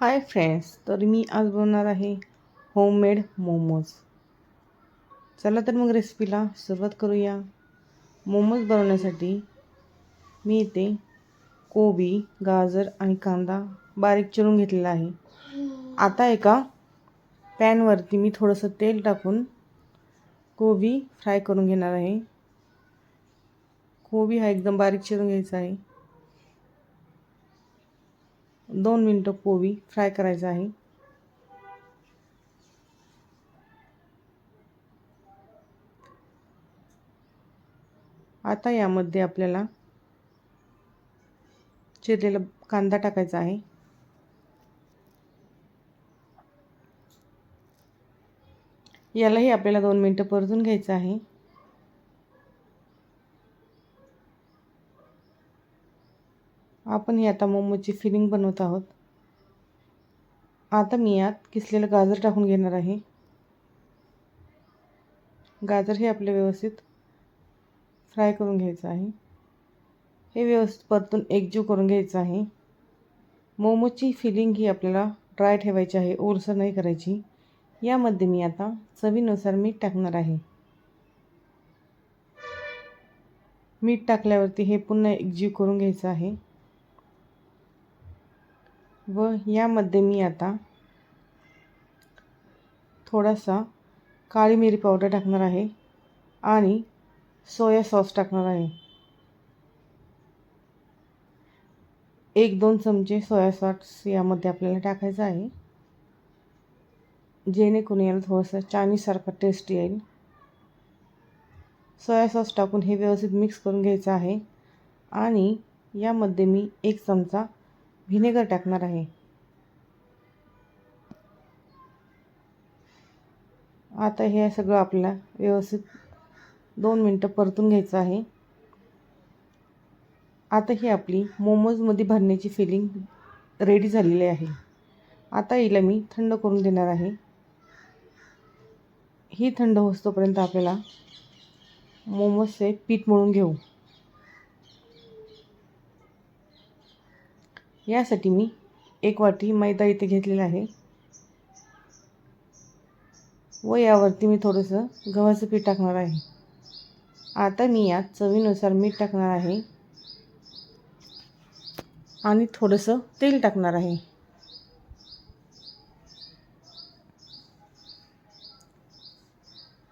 Hi friends तर मी आज बनवणार आहे होममेड मोमोज चला तर मग रेसिपीला सुरुवात करूया. मोमोज बनवण्यासाठी मी इथे कोबी गाजर आणि कांदा बारीक चिरून घेतलेला आहे. आता एका पॅनवरती मी थोडंसं तेल टाकून कोबी फ्राय करून घेणार आहे. कोबी हा एकदम बारीक चिरून घ्यायचा आहे. दोन मिनटं कोबी फ्राय करायचा आहे. आता यामध्ये आपल्याला चिरलेला कांदा टाकायचा आहे. यालाही आपल्याला दोन मिनटं परतून घ्यायचं आहे. आपण ही आता मोमोची फिलिंग बनवत आहोत. आता मी यात किसलेलं गाजर टाकून घेणार आहे. गाजर हे आपले व्यवस्थित फ्राय करून घ्यायचं आहे. हे व्यवस्थित परतून एकजीव करून घ्यायचं आहे. मोमोची फिलिंग ही आपल्याला ड्राय ठेवायची आहे ओलसर नाही करायची. यामध्ये मी आता चवीनुसार मीठ टाकणार आहे. मीठ टाकल्यावरती हे पुन्हा एकजीव करून घ्यायचं आहे. व यामध्ये मी आता थोडासा काळी मिरी पावडर टाकणार आहे आणि सोया सॉस टाकणार आहे. एक दोन चमचे सोया सॉस यामध्ये आपल्याला टाकायचं आहे. जेणेकरून याला थोडंसं चायनीजसारखं टेस्ट येईल. सोया सॉस टाकून हे व्यवस्थित मिक्स करून घ्यायचं आहे. आणि यामध्ये मी एक चमचा व्हिनेगर टाकणार आहे. आता हे सगळं आपल्याला व्यवस्थित दोन मिनटं परतून घ्यायचं आहे. आता ही आपली मोमोजमध्ये भरण्याची फिलिंग रेडी झालेली आहे. आता हिला मी थंड करून देणार आहे. ही थंड होतोपर्यंत आपल्याला मोमोजचे पीठ मळून घेऊ. यासाठी मी एक वाटी मैदा इथे घेतलेला आहे. व यावरती मी थोडंसं गव्हाचं पीठ टाकणार आहे. आता मी यात चवीनुसार मीठ टाकणार आहे. आणि थोडंसं तेल टाकणार आहे.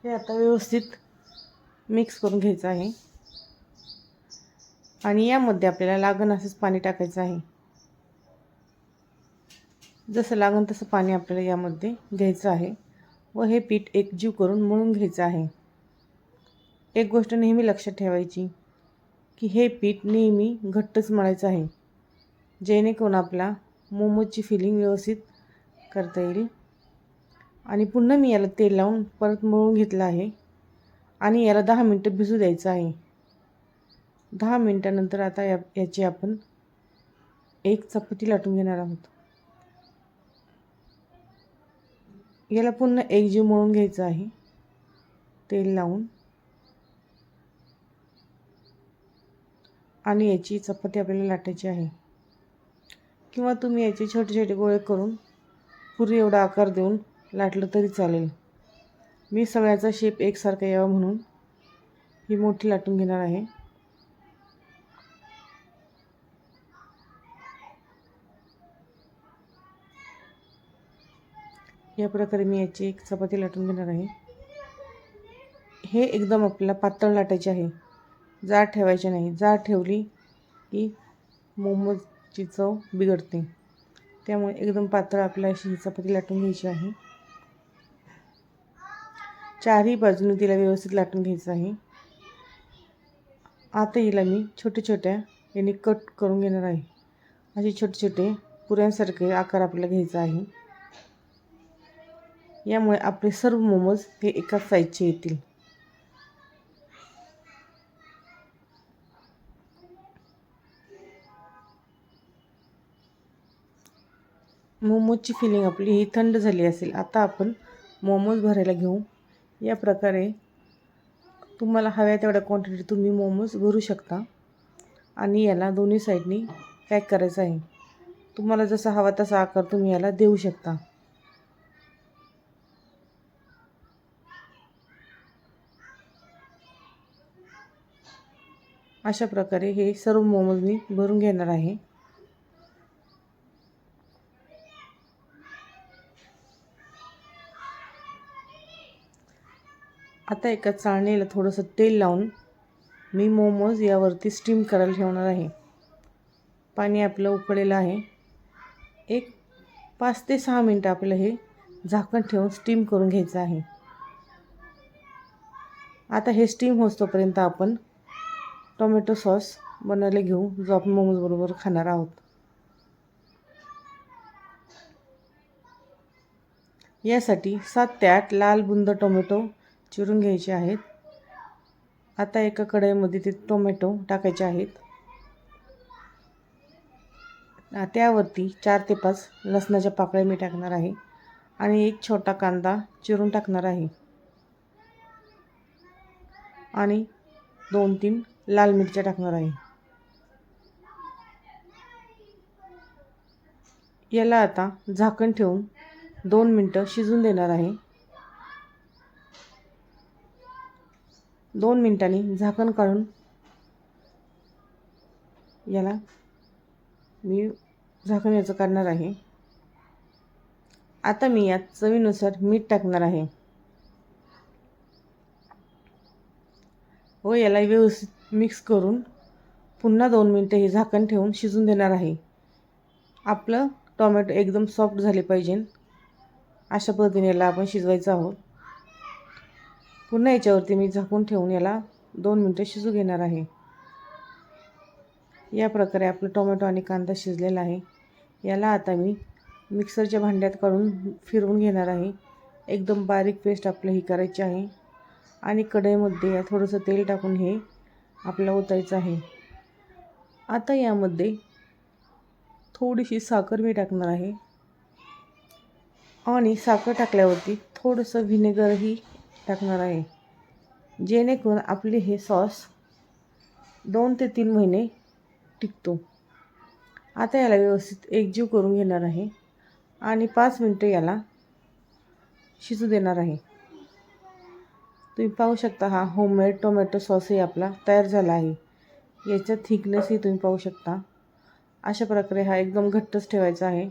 हे आता व्यवस्थित मिक्स करून घ्यायचं आहे. आणि यामध्ये आपल्याला लागण असंच पाणी टाकायचं आहे. जसं लागेल तसं पाणी आपल्याला यामध्ये घ्यायचं आहे व हे पीठ एकजीव करून मळून घ्यायचं आहे. एक गोष्ट नेहमी लक्षात ठेवायची की हे पीठ नेहमी घट्टच मळायचं आहे. जेणेकरून आपला मोमोजची फिलिंग व्यवस्थित करता येईल. आणि पुन्हा मी याला तेल लावून परत मळून घेतलं आहे आणि याला दहा मिनटं भिजू द्यायचं आहे. दहा मिनटानंतर आता या याची आपण एक चपाती लाटून घेणार आहोत. याला पुन्हा एकजीव मळून घ्यायचं आहे. तेल लावून. आणि याची चपाती आपल्याला लाटायची आहे. किंवा तुम्ही याचे छोटे छोटे गोळे करून पुरी एवढा आकार देऊन लाटलं तरी चालेल. मी सगळ्याचा शेप एकसारखा यावा म्हणून ही मोठी लाटून घेणार आहे. या प्रकारे मी याची एक चपाती लाटून घेणार आहे. हे एकदम आपल्याला पातळ लाटायचे आहे. जाड ठेवायचे नाही. जाड ठेवली की मोमोजची चव बिघडते. त्यामुळे एकदम पातळ आपल्याला अशी ही चपाती लाटून घ्यायची आहे. चारही बाजूने तिला व्यवस्थित लाटून घ्यायचं आहे. आता हिला मी छोटे छोट्या याने कट करून घेणार आहे. असे छोटे छोटे पुऱ्यांसारखे आकार आपल्याला घ्यायचा आहे. यामुळे आपले सर्व मोमोज हे एकाच साईजचे येतील. मोमोजची फिलिंग आपली ही थंड झाली असेल. आता आपण मोमोज भरायला घेऊ. या प्रकारे तुम्हाला हव्या तेवढ्या क्वांटिटी तुम्ही मोमोज भरू शकता. आणि याला दोन्ही साईडनी पॅक करायचं आहे. तुम्हाला जसा हवा तसा आकार तुम्ही याला देऊ शकता. अशा प्रकारे हे सर्व मोमोज मी भरून घेणार आहे. आता एका चाळणीला थोडंसं तेल लावून मी मोमोज यावरती स्टीम करायला ठेवणार आहे. पाणी आपलं उकळलेलं आहे. एक पाच ते सहा मिनटं आपलं हे झाकण ठेवून स्टीम करून घ्यायचं आहे. आता हे स्टीम होतोपर्यंत आपण टोमॅटो सॉस बनवायला घेऊ जो आपण मोमोजबरोबर खाणार आहोत. यासाठी सात ते आठ लाल बुंद टोमॅटो चिरून घ्यायचे आहेत. आता एका कढईमध्ये ते टोमॅटो टाकायचे आहेत. त्यावरती चार ते पाच लसणाच्या पाकळ्या मी टाकणार आहे आणि एक छोटा कांदा चिरून टाकणार आहे. आणि दोन तीन लाल मिरच्या टाकणार आहे. याला आता झाकण ठेवून दोन मिनटं शिजून देणार आहे. दोन मिनटांनी झाकण काढून याला मी झाकण याचं काढणार आहे. आता मी यात चवीनुसार मीठ टाकणार आहे. व याला व्यवस्थित मिक्स करून पुन्हा दोन मिनटं हे झाकण ठेवून शिजून देणार आहे. आपलं टोमॅटो एकदम सॉफ्ट झाले पाहिजे. अशा पद्धतीने याला आपण शिजवायचं आहोत. पुन्हा याच्यावरती मी झाकून ठेवून याला दोन मिनटं शिजू घेणार आहे. या प्रकारे आपलं टोमॅटो आणि कांदा शिजलेला आहे. याला आता मी मिक्सरच्या भांड्यात काढून फिरवून घेणार आहे. एकदम बारीक पेस्ट आपलं ही करायची आहे. आणि कढईमध्ये थोडंसं तेल टाकून हे आपला ओतायचा आहे. आता यामध्ये थोडीशी साखर मी टाकणार आहे. आणि साखर टाकल्यावरती थोडंसं व्हिनेगरही टाकणार आहे. जेणेकरून आपले हे सॉस दोन ते तीन महिने टिकतो. आता याला व्यवस्थित एकजीव करून घेणार आहे. आणि पाच मिनटं याला शिजू देणार आहे. तुम्ही पाहू शकता हा होममेड टोमॅटो सॉसही आपला तयार झाला आहे. याचा थिकनेसही तुम्ही पाहू शकता. अशा प्रकारे हा एकदम घट्टच ठेवायचा आहे.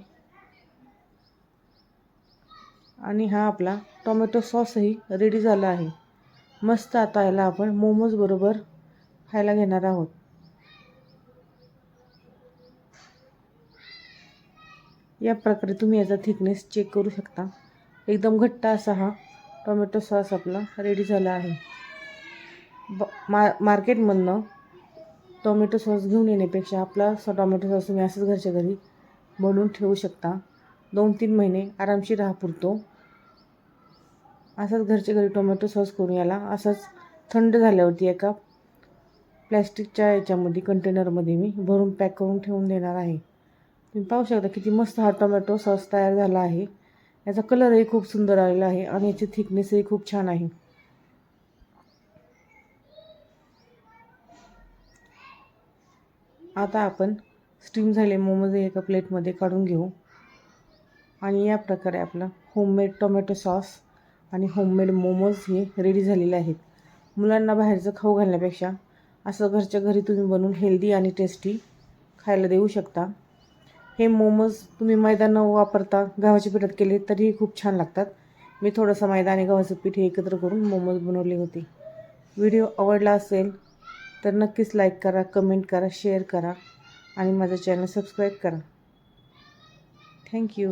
आणि हा आपला टोमॅटो सॉसही रेडी झाला आहे. मस्त आता याला आपण मोमोजबरोबर खायला घेणार आहोत. या प्रकारे तुम्ही याचा थिकनेस चेक करू शकता. एकदम घट्ट असा हा टोमॅटो सॉस आपला रेडी झाला आहे. ब मा मार्केटमधनं टोमॅटो सॉस घेऊन येण्यापेक्षा आपला स टोमॅटो सॉस तुम्ही असंच घरच्या घरी बनवून ठेवू शकता. दोन तीन महिने आरामशीर राहा पुरतो. असाच घरच्या घरी टोमॅटो सॉस करून याला असंच थंड झाल्यावरती एका प्लॅस्टिकच्या याच्यामध्ये कंटेनरमध्ये मी भरून पॅक करून ठेवून देणार आहे. तुम्ही पाहू शकता किती मस्त हा टोमॅटो सॉस तयार झाला आहे. याचा कलरही खूप सुंदर आलेला आहे आणि याची थिकनेसही खूप छान आहे. आता आपण स्टीम झाले मोमोज एका प्लेटमध्ये काढून घेऊ. आणि या प्रकारे आपलं होममेड टोमॅटो सॉस आणि होममेड मोमोज हे रेडी झालेले आहेत. मुलांना बाहेरचं खाऊ घालण्यापेक्षा असं घरच्या घरी तुम्ही बनवून हेल्दी आणि टेस्टी खायला देऊ शकता. हे मोमोज तुम्ही मैदा न वापरता गव्हाच्या पिठात केले तरीही खूप छान लागतात. मी थोडंसं मैदा आणि गव्हाचं पीठ हे एकत्र करून मोमोज बनवले होते. व्हिडिओ आवडला असेल तर नक्कीच लाईक करा कमेंट करा शेअर करा आणि माझं चॅनल सबस्क्राईब करा. थँक्यू